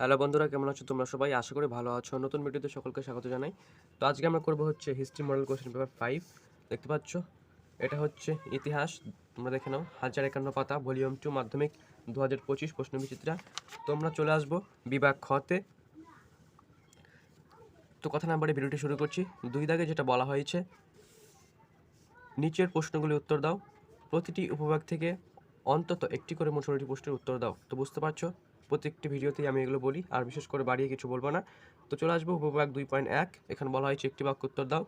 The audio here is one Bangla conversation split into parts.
হ্যালো বন্ধুরা, কেমন আছো তোমরা সবাই? আশা করি ভালো আছো। নতুন ভিডিওতে সকলকে স্বাগত জানাই। তো আজকে আমরা করব হচ্ছে history model question paper five দেখতে পাচ্ছ? এটা হচ্ছে ইতিহাস। তোমরা দেখে নাও। হাজার একান্ন পাতা ভলিউম টু মাধ্যমিক দু হাজার পঁচিশ প্রশ্ন বিচিত্রা তোমরা চলে আসব বিভাগ খতে তো। কথা নাম্বারে ভিডিওটি শুরু করছি। দুই দাগে যেটা বলা হয়েছে, নিচের প্রশ্নগুলি উত্তর দাও। প্রতিটি উপভাগ থেকে অন্তত একটি করে মোট ষোলোটি প্রশ্নের উত্তর দাও। তো বুঝতে পারছ? প্রত্যেকটি ভিডিওতেই আমি এগুলো বলি, আর বিশেষ করে বাড়িয়ে কিছু বলব না। তো চলে আসব উপভাগ দুই পয়েন্ট এক, এখানে বলা হয়েছে একটি বাক্য উত্তর দাও।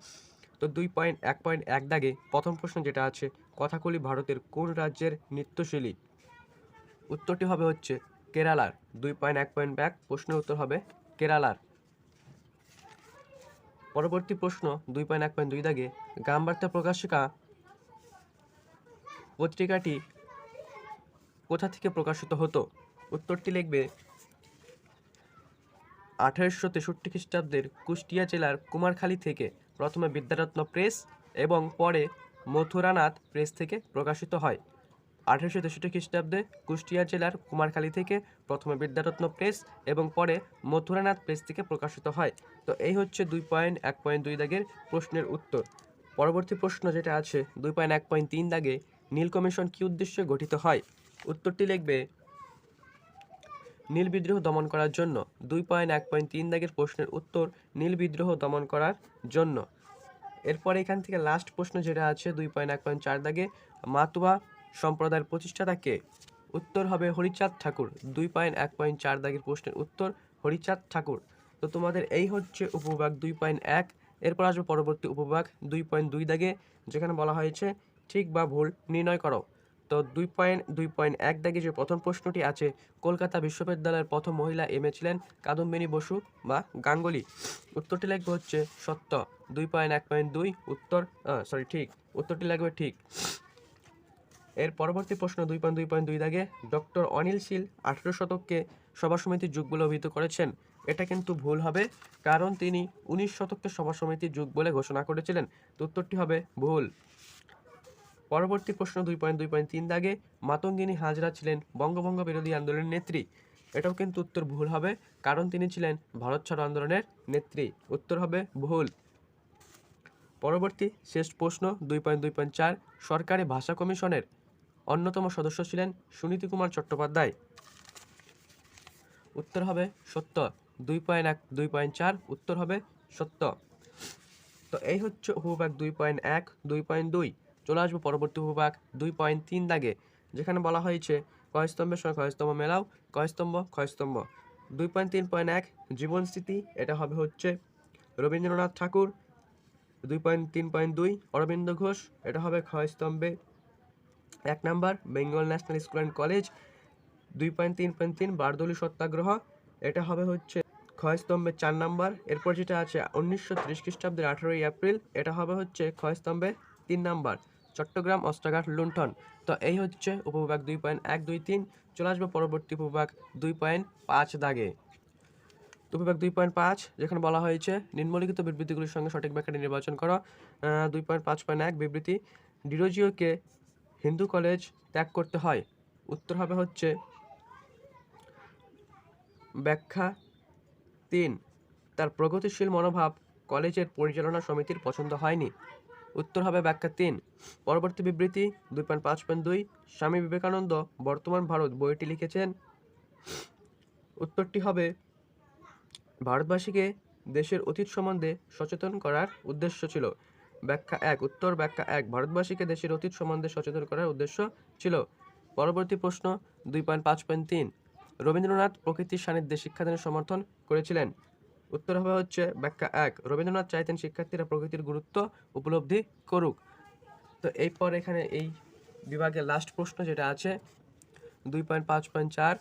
তো দুই পয়েন্ট এক পয়েন্ট এক দাগে প্রথম প্রশ্ন যেটা আছে, কথাকলি ভারতের কোন রাজ্যের নৃত্যশৈলী? উত্তরটি হবে হচ্ছে কেরালার। দুই পয়েন্ট এক পয়েন্ট এক প্রশ্নের উত্তর হবে কেরালার। পরবর্তী প্রশ্ন দুই পয়েন্ট এক পয়েন্ট দুই দাগে, গ্রামবার্তা প্রকাশিকা পত্রিকাটি কোথা থেকে প্রকাশিত হতো? উত্তরটি লিখবে আঠারোশো তেষট্টি খ্রিস্টাব্দের কুষ্টিয়া জেলার কুমারখালী থেকে। প্রথমে বিদ্যারত্ন প্রেস এবং পরে মথুরানাথ প্রেস থেকে প্রকাশিত হয়। আঠারোশো তেষট্টি খ্রিস্টাব্দে কুষ্টিয়া জেলার কুমারখালী থেকে প্রথমে বিদ্যারত্ন প্রেস এবং পরে মথুরানাথ প্রেস থেকে প্রকাশিত হয়। তো এই হচ্ছে দুই পয়েন্ট এক পয়েন্ট দুই দাগের প্রশ্নের উত্তর। পরবর্তী প্রশ্ন যেটা আছে, দুই পয়েন্ট এক পয়েন্ট তিন দাগে নীল কমিশন কী উদ্দেশ্যে গঠিত হয়? উত্তরটি লিখবে নীল বিদ্রোহ দমন করার জন্য। দুই পয়েন্ট, এক পয়েন্ট, তিন দাগের প্রশ্নের উত্তর নীল বিদ্রোহ দমন করার জন্য। এরপর এখান থেকে লাস্ট প্রশ্ন যেটা আছে, দুই পয়েন্ট, এক পয়েন্ট, চার দাগে, মাতুয়া সম্প্রদায়ের প্রতিষ্ঠাতা কে? উত্তর হবে হরিচাঁদ ঠাকুর। দুই পয়েন্ট, এক পয়েন্ট, চার দাগের প্রশ্নের উত্তর হরিচাঁদ ঠাকুর। তো তোমাদের এই হচ্ছে উপবিভাগ দুই পয়েন্ট, এক। এরপর আসবে পরবর্তী উপবিভাগ দুই পয়েন্ট, দুই দাগে, যেখানে বলা হয়েছে, ঠিক বা ভুল নির্ণয় করো। তো দুই পয়েন্ট দুই পয়েন্ট এক দাগে যে প্রথম প্রশ্নটি আছে, কলকাতা বিশ্ববিদ্যালয়ের প্রথম মহিলা এম ছিলেন কাদম্বিনী বসু বা গাঙ্গুলি। উত্তরটি লাগবে হচ্ছে সত্য। দুই পয়েন্ট, এক পয়েন্ট দুই, উত্তর সরি ঠিক। উত্তরটি লাগবে ঠিক। এর পরবর্তী প্রশ্ন দুই পয়েন্ট দুই পয়েন্ট দুই দাগে, ডক্টর অনিল শীল আঠেরো শতককে সভা সমিতির যুগ বলে অভিহিত করেছেন। এটা কিন্তু ভুল হবে, কারণ তিনি উনিশ শতককে সভা সমিতির যুগ বলে ঘোষণা করেছিলেন। তো উত্তরটি হবে ভুল। পরবর্তী প্রশ্ন দুই পয়েন্ট দুই পয়েন্ট তিন দাগে মাতঙ্গিনী হাজরা ছিলেন বঙ্গভঙ্গ বিরোধী আন্দোলনের নেত্রী। এটাও কিন্তু উত্তর ভুল হবে, কারণ তিনি ছিলেন ভারত ছাড়ো আন্দোলনের নেত্রী। উত্তর হবে ভুল। পরবর্তী শেষ প্রশ্ন দুই পয়েন্ট দুই পয়েন্ট চার, সরকারি ভাষা কমিশনের অন্যতম সদস্য ছিলেন সুনীতি কুমার চট্টোপাধ্যায়। উত্তর হবে সত্য। দুই পয়েন্ট এক, দুই পয়েন্ট চার, উত্তর হবে সত্য। তো এই হচ্ছে উপবিভাগ দুই পয়েন্ট এক, দুই পয়েন্ট দুই। চলে আসব পরবর্তী উপবিভাগ দুই পয়েন্ট তিন দাগে, যেখানে বলা হয়েছে কয়স্তম্ভের সঙ্গে ক্ষয়স্তম্ভ মেলাও কয়স্তম্ভ ক্ষয়স্তম্ভ। দুই পয়েন্ট তিন, পয়েন্ট এক, জীবন স্মৃতি এটা হবে হচ্ছে রবীন্দ্রনাথ ঠাকুর। দুই পয়েন্ট তিন, পয়েন্ট দুই, অরবিন্দ ঘোষ, এটা হবে ক্ষয়স্তম্ভে। এক number, Bengal National School and College. দুই পয়েন্ট তিন পয়েন্ট তিন, বারদলি সত্যাগ্রহ, এটা হবে হচ্ছে ক্ষয়স্তম্ভের চার নাম্বার। এরপর যেটা আছে, উনিশশো ত্রিশ খ্রিস্টাব্দের আঠেরোই এপ্রিল, এটা হবে হচ্ছে ক্ষয়স্তম্ভে তিন নাম্বার। চট্টগ্রাম, অস্ত্রাঘাট, লুণ্ঠন। তো এই হচ্ছে উপবিভাগ দুই পয়েন্ট এক দুই তিন। চলে আসবে পরবর্তী উপবিভাগ দুই পয়েন্ট পাঁচ দাগে। তো বিভাগ দুই পয়েন্ট পাঁচ, যেখানে বলা হয়েছে, নিম্নলিখিত বিবৃতিগুলির সঙ্গে সঠিক ব্যাখ্যাটি নির্বাচন করো। দুই পয়েন্ট পাঁচ পয়েন্ট এক বিবৃতি, ডিরোজিওকে হিন্দু কলেজ ত্যাগ করতে হয়। উত্তর হবে হচ্ছে ব্যাখ্যা তিন। তার প্রগতিশীল মনোভাব কলেজের পরিচালনা সমিতির পছন্দ হয়নি। উত্তর হবে ব্যাখ্যা তিন। পরবর্তী বিবৃতি দুই পয়েন্ট পাঁচ পয়েন্ট দুই। স্বামী বিবেকানন্দ বর্তমান ভারত বইটি লিখেছেন। উত্তরটি হবে, ভারতবাসীকে দেশের অতীত সম্বন্ধে সচেতন করার উদ্দেশ্য ছিল। ব্যাখ্যা এক, উত্তর ব্যাখ্যা এক, ভারতবাসীকে দেশের অতীত সম্বন্ধে সচেতন করার উদ্দেশ্য ছিল। পরবর্তী প্রশ্ন দুই পয়েন্ট পাঁচ পয়েন্ট তিন। রবীন্দ্রনাথ প্রকৃতির সান্নিধ্যে শিক্ষাদানের সমর্থন করেছিলেন। উত্তর হবে হচ্ছে ব্যাখ্যা এক। রবীন্দ্রনাথ চাইতেন শিক্ষার্থীরা প্রকৃতির গুরুত্ব উপলব্ধি করুক। তো এরপর এখানে এই বিভাগের লাস্ট প্রশ্ন যেটা আছে, দুই পয়েন্ট পাঁচ পয়েন্ট চার।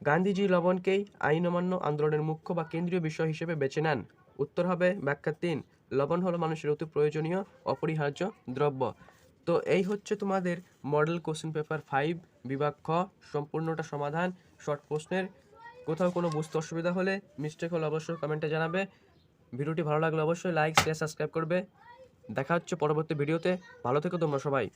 গান্ধীজি লবণকেই আইন অমান্য আন্দোলনের মুখ্য বা কেন্দ্রীয় বিষয় হিসেবে বেছে নেন। উত্তর হবে ব্যাখ্যা তিন, লবণ হলো মানুষের অতি প্রয়োজনীয়, অপরিহার্য দ্রব্য। তো এই হচ্ছে তোমাদের মডেল কোশ্চেন পেপার ফাইভ বিভাগ খ, সম্পূর্ণটা সমাধান শর্ট প্রশ্নের কোথাও কোনো বুঝতে অসুবিধা হলে মিস্টেক হলে অবশ্যই কমেন্টে জানাবে। ভিডিওটি ভালো লাগলে অবশ্যই লাইক শেয়ার সাবস্ক্রাইব করবে। দেখা হচ্ছে পরবর্তী ভিডিওতে ভালো থেকো তোমরা সবাই।